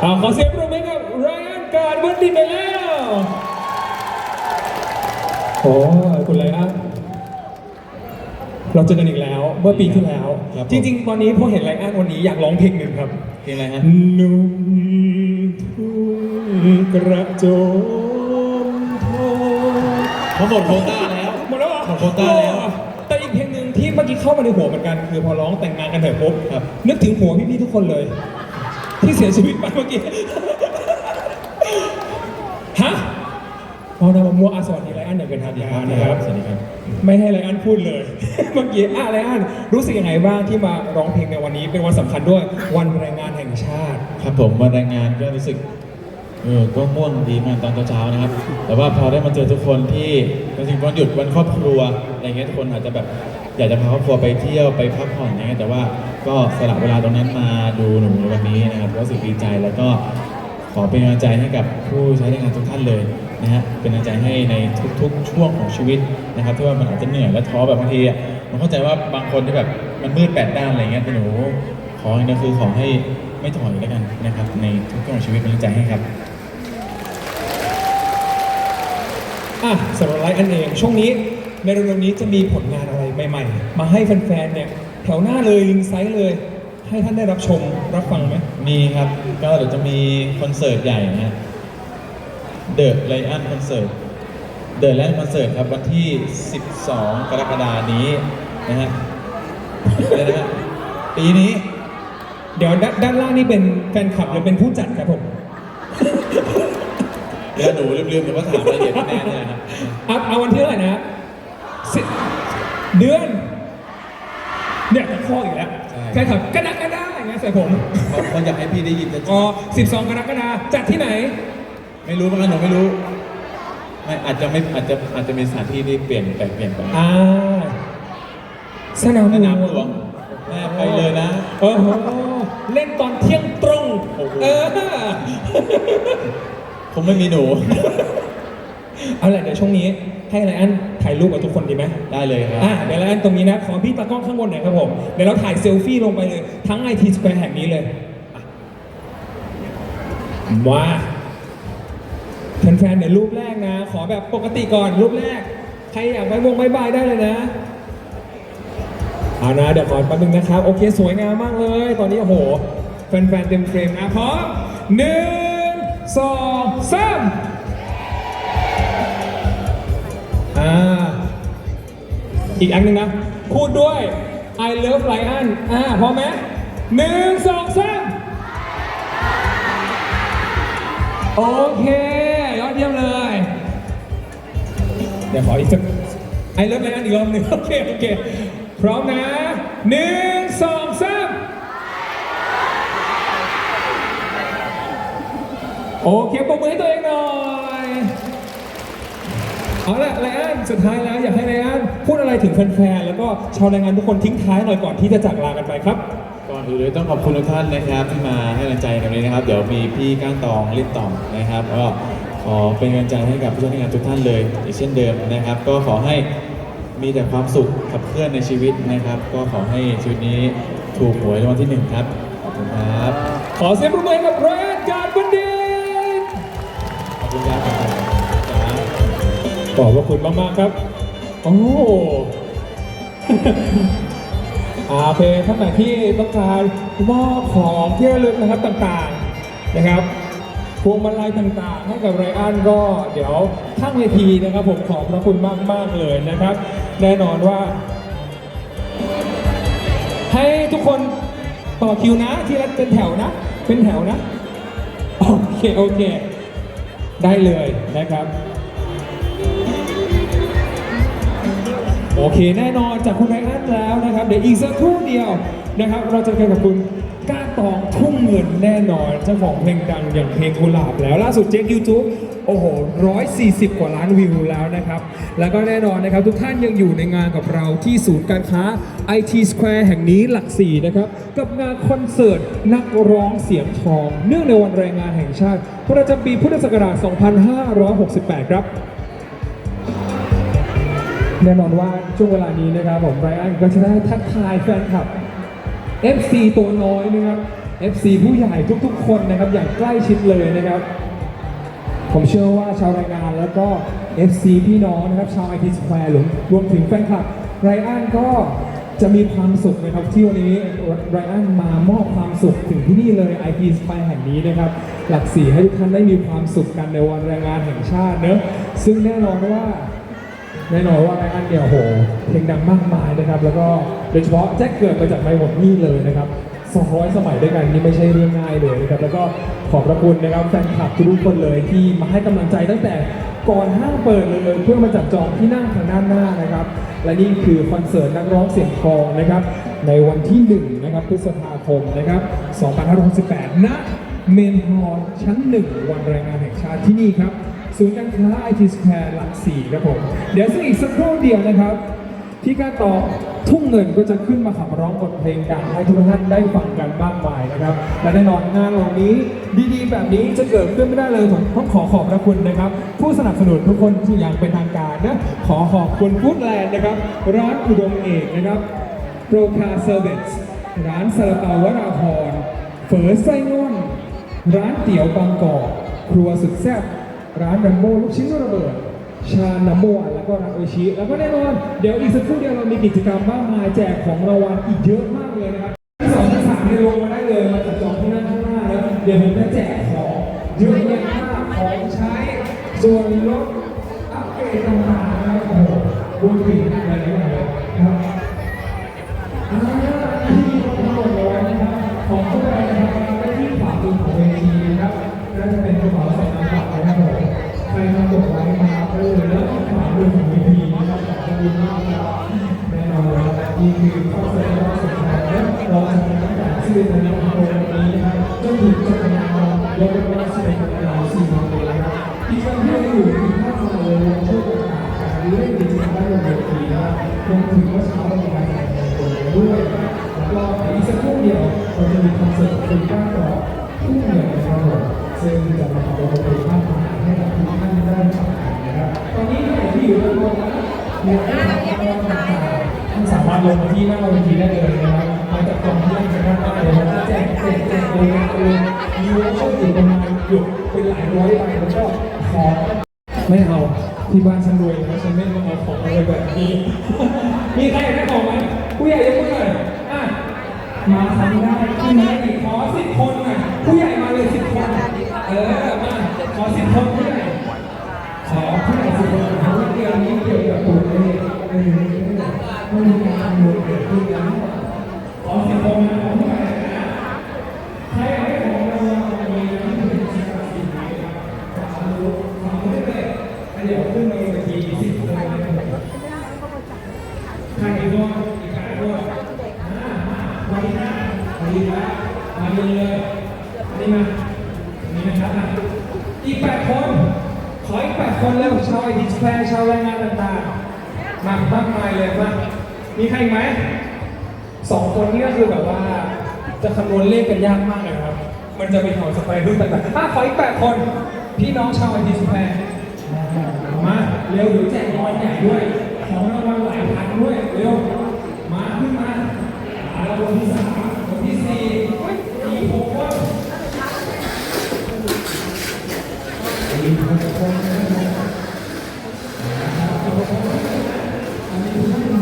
เอาขอเสียงปรบมือกับไรอันการวันดีไปแล้วโอ้คุณไรอันเราเจอกันอีกแล้วเมื่อปีที่แล้ว ครับผม จริง ๆ ตอนนี้พอเห็นไรอันวันนี้อยากร้องเพลงหนึ่งครับ เพลงอะไรฮะ หนุ่มทุ่งกระโจมทองเขาหมดโควต้าแล้ว หมดแล้วเหรอหมดโควต้าแล้วแต่อีกเพลงหนึ่งที่เมื่อกี้เข้ามาในหัวเหมือนกัน คือพอร้องแต่งงานกันเถอะปุ๊บครับ นึกถึงหัวพี่ๆทุกคนเลย ที่เสียชีวิตไปเมื่อกี้ ฮะเอานะมามัวอาสวัสดีไรอันอย่างเป็นทางการนะครับ สวัสดีครับ ไม่ให้ไรอันพูดเลย เมื่อกี้อะไรอันรู้สึกยังไงบ้างที่มาร้องเพลงในวันนี้ เป็นวันสำคัญด้วย วันแรงงานแห่งชาติ ครับผม วันแรงงานก็รู้สึกเออก็ม่วงดีมากตอนเช้าๆนะครับ แต่ว่าพอได้มาเจอทุกคนที่จริงๆวันหยุดวันครอบครัวอะไรเงี้ยทุกคนอาจจะแบบ อยากจะพาครอบครัวไปเที่ยวไปพักผ่อนอะไรเงี้ยแต่ว่าก็สละเวลาตรงนั้นมาดูหนูในวันนี้นะครับรู้สึกดีใจแล้วก็ขอเป็นกำลังใจให้กับผู้ใช้แรงงานทุกท่านเลยนะฮะเป็นกำลังใจให้ในทุกๆ ช่วงของชีวิตนะครับที่ว่ามันอาจจะเหนื่อยและท้อแบบบางทีอะมันเข้าใจว่าบางคนที่แบบมันมืดแปดด้านอะไรเงี้ยแต่หนูขออย่างเดียวคือขอให้ไม่ถอยแล้วกันนะครับ ในทุกช่วงของชีวิตเป็นกำลังใจให้ครับอะสำหรับไลฟ์อันเองช่วงนี้ ในเร็วๆนี้จะมีผลงานอะไรใหม่ๆ มาให้แฟนๆเนี่ยแถวหน้าเลยลิงไซส์เลย ให้ท่านได้รับชมรับฟังไหมมีครับ ก็เดี๋ยวจะมีคอนเสิร์ตใหญ่นะฮะเดอะไลอ n นคอนเสิร์ตเดอะไลอ n นคอนเสิร์ตครับวันที่ 12 กรกฎานี้นะฮะอะไรนะฮะปีนี้ เดี๋ยวด้านด้านล่างนี่เป็นแฟนคลับหรือเป็นผู้จัดครับผมเดี๋ยวหนูลืมๆเดี๋ยวก็ถามรายละเอียดแน่ๆเลยนะเอาเอาวันที่เท่าไหร่นะ สิเดือน เนี่ยข้ออีกแล้วแฟนคลับกระดักกระด้าอย่างเงี้ยใส่ผมเขาอยากให้พี่ได้ยินจะอ๋อ12 กรกฎาคมจัดที่ไหน ไม่รู้เหมือนกันหนูไม่รู้ไม่อาจจะไม่อาจจะอาจจะมีสถานที่ที่เปลี่ยนแปลงเปลี่ยนไปอ่า สนามสนามหหลลววงงแม่ไปเลยนะ โอ้โหเล่นตอนเที่ยงตรง โอ้โห เออคงไม่มีหนู เอาละเดี๋ยวช่วงนี้ให้ไรอันถ่ายรูปกับทุกคนดีไหมได้เลยครับ อ่าเดี๋ยวไรอันตรงนี้นะ ขอพี่ตากล้องข้างบนหน่อยครับผม เดี๋ยวเราถ่ายเซลฟี่ลงไปเลย ทั้งไอทีสแควร์แห่งนี้เลยมาแฟนๆเดี๋ยวรูปแรกนะ ขอแบบปกติก่อนรูปแรก ใครอยากไปวงบายบายได้เลยนะเอานะเดี๋ยวขอแป๊บนึงนะครับ โอเคสวยงามมากเลย ตอนนี้โอ้โหแฟนๆเต็มเฟรมนะพร้อมหนึ่งสองสาม อ่าอีกอันหนึ่งนะ พูดด้วย I love Lion อ่าพร้อมไหมหนึ่งสองสามโอเค ยอดเยี่ยมเลย เดี๋ยวขออีกสัก I love Lion อีกรอบหนึ่งโอเค โอเค พร้อมนะหนึ่งสองสามโอเคปรบมือให้ตัวเองหน่อย เอาละไลอ้อนสุดท้ายแล้วอยากให้ไลอ้อนพูดอะไรถึงแฟนๆแล้วก็ชาวแรงงานทุกคนทิ้งท้ายหน่อยก่อนที่จะจากลากันไปครับ ก่อนอื่นเลยต้องขอบคุณทุกท่านนะครับที่มาให้กำลังใจในวันนี้นะครับ เดี๋ยวมีพี่ก้างตองลิตต่อมนะครับก็ขอเป็นกำลังใจให้กับผู้ใช้งานทุกท่านเลยอีกเช่นเดิมนะครับ ก็ขอให้มีแต่ความสุขขับเคลื่อนในชีวิตนะครับ ก็ขอให้ชีวิตนี้ถูกหวยรางวัลที่หนึ่งครับขอบคุณครับ ขอเสียงปรบมือให้กับไลอ้อนการบันดิตขอบคุณครับครับ ขอบพระคุณมากๆครับโอ้อาเคท่านไหนที่ต้องการมอบของที่ระลึกนะครับต่างๆนะครับพวงมาลัยต่างๆ ให้กับไรอันก็เดี๋ยวข้างเวทีนะครับ ผมขอบพระคุณมากๆเลยนะครับ แน่นอนว่า ให้ทุกคนต่อคิวนะที่ละเป็นแถวนะ เป็นแถวนะ โอเค โอเค ได้เลยนะครับ โอเคแน่นอนจากคุณไรอันแล้วนะครับ เดี๋ยวอีกสักครู่เดียวนะครับ เราจะเจอกับคุณก้าตองทุ่งเงินแน่นอนเจ้าของเพลงดังอย่างเพลงกุหลาบแล้วล่าสุดเจ๊กยูทูบโอ้โห 140 กว่าล้านวิวแล้วนะครับ แล้วก็แน่นอนนะครับ ทุกท่านยังอยู่ในงานกับเราที่ศูนย์การค้า IT Square แห่งนี้หลักสี่นะครับ กับงานคอนเสิร์ตนักร้องเสียงทอง เนื่องในวันแรงงานแห่งชาติประจำปีพุทธศักราช 2568 ครับ แน่นอนว่าช่วงเวลานี้นะครับผมไรอันก็จะได้ทักทายแฟนคลับ FC ตัวน้อยนะครับ FC ผู้ใหญ่ทุกๆ คนนะครับอย่างใกล้ชิดเลยนะครับ ผมเชื่อว่าชาวรายงานแล้วก็ FC พี่น้องนะครับชาว IT Square รวมรวมถึงแฟนคลับไรอันก็จะมีความสุขนะครับที่วันนี้ไรอันมามอบความสุขถึงที่นี่เลย IT Square แห่งนี้นะครับ หลักสี่ให้ทุกท่านได้มีความสุขกันในวันแรงงานแห่งชาติเนอะซึ่งแน่นอนว่า แน่นอนว่าไรอันเนี่ยโอ้โหเพลงดังมากมายนะครับ แล้วก็โดยเฉพาะแจ็คเกิดมาจากไมหมดนี่เลยนะครับ 200 สมัยด้วยกันนี่ไม่ใช่เรื่องง่ายเลยนะครับ แล้วก็ขอบพระคุณนะครับแฟนคลับทุกคนเลยที่มาให้กำลังใจตั้งแต่ก่อนห้างเปิดเลยเพื่อมาจับจองที่นั่งทางด้านหน้านะครับ และนี่คือคอนเสิร์ตนักร้องเสียงทองนะครับ ในวันที่1นะครับพฤษภาคมนะครับ2568ณเมนฮอลล์ชั้น 1 วันแรงงานแห่งชาติที่นี่ครับ ศูนย์การค้าไอทีสแควร์หลักสี่ครับผม เดี๋ยวซึ่งอีกสักครู่เดียวนะครับที่การต่อทุ่งเงินก็จะขึ้นมาขับร้องบทเพลงดังให้ทุกท่านได้ฟังกันมากมายนะครับ และแน่นอนงานวันนี้ดีๆ แบบนี้จะเกิดขึ้นไม่ได้เลยผมต้องขอขอบพระคุณนะครับ ผู้สนับสนุนทุกคนที่อย่างเป็นทางการนะขอขอบคุณฟู้ดแลนด์นะครับ ร้านอุดมเอกนะครับโปรคาเซอร์วิสร้านซาลาเปาวราพรเฝอไส้ง่อนร้านเตี๋ยวบางกอกครัวสุดแซ่บ ร้านรัมโบ้ลูกชิ้นระเบิด ชานัมโบวันแล้วก็ร้านโอชิแล้วก็แน่นอน เดี๋ยวอีกสักครู่เดียวเรามีกิจกรรมมากมายแจกของรางวัลอีกเยอะมากเลยนะครับที่สองที่สามเนี่ยลงมาได้เลยมาจับจองที่นั่งข้างหน้าแล้วเดี๋ยวผมจะแจกของเยอะแยะมากของใช้ส่วนลดอัปเกรดต่างๆนะครับโอ้โหรวมถึงอะไรหลายๆอย่างนะครับอ่าที่มีคนทั้งหมดเลยนะครับของพวกเรานะครับได้ที่ขวามือของเวทีนะครับน่าจะเป็นกระเป๋าใส่น้ำหนักนะครับ ใครทำตกไว้นะครับเออแล้วที่ขวามือของเวทีนะครับขอบคุณมากครับแน่นอนนะครับนี่คือข้อเสนอข้อสุดท้ายและเราจะตั้งแต่ที่เป็นในวันนี้นะครับจนถึงจักรยานยกเว้นว่าสิบเอ็ดนาฬิกาสี่โมงเลยนะครับที่ท่านที่อยู่ที่ท่านมาเลยช่วยกันการเล่นกิจกรรมได้บนเวทีนะครับรวมถึงเมื่อเช้าเรามีการแข่งขันด้วยแล้วก็อีกสักครู่เดียวเราจะมีคอนเสิร์ต นะอยากได้ของรต่างๆท่านสามารถลงมาที่หน้าเวทีได้เลยนะครับมาจากกล่องที่นั่งจากด้านหน้เดี๋ยวเราจะแจกแจกแจกเลยนะเลยมีวอเชอร์อยู่ประมาณเกือบเป็นหลายร้อยใบแล้วก็ขอไม่เอาที่บ้านฉันรวยนะฉันไม่มาเอาของอะไรแบบนี้ มีใครอยากได้ของไหมผู้ใหญ่ยกมือหน่อยอะมาทำได้ที่ไหนอีกขอสิบคนหน่อยผู้ใหญ่มาเลยสิบคนเออมาขอสิบคนผู้ใหญ่ขอผู้ใหญ่สิบคนเพราะว่าเกี่ยวนี้เกี่ยวกับตัวเลขเออไม่มีการคำนวณเกิดขึ้นนะขอสิบคนนะขอผู้ใหญ่นะใครอยากได้ของรางวัลวันนี้นะที่เป็นสิ่งศักดิ์สิทธิ์นะครับฝากดูฝากดูได้เลย เดี๋ยวขึ้นมาเวทีสิบคนนะครับใครอีกคนอีกใครอีกคนมาวันนี้นะวันนี้นะมาดีเลยอันนี้มาอันนี้นะครับอีกแปดคน ขออีกแปดคนแล้วชาวไอทีสแควร์ชาวแรงงานต่างๆ มามากมายเลยมามีใครอีกไหมสองคนนี้ก็คือแบบว่า จะคำนวณเลขกันยากมากเลยนะครับ มันจะเป็นของสแควร์รุ่นต่างๆอะขออีกแปดคน พี่น้องชาวไอทีสแควร์ มาเร็วเดี๋ยวแจกรางวัลใหญ่ด้วยของรางวัลหลายพันด้วยเร็วมาขึ้นมามาแล้วคนที่สามคนที่สี่เฮ้ยอีกหกคนอีกหกคนอันนี้คือ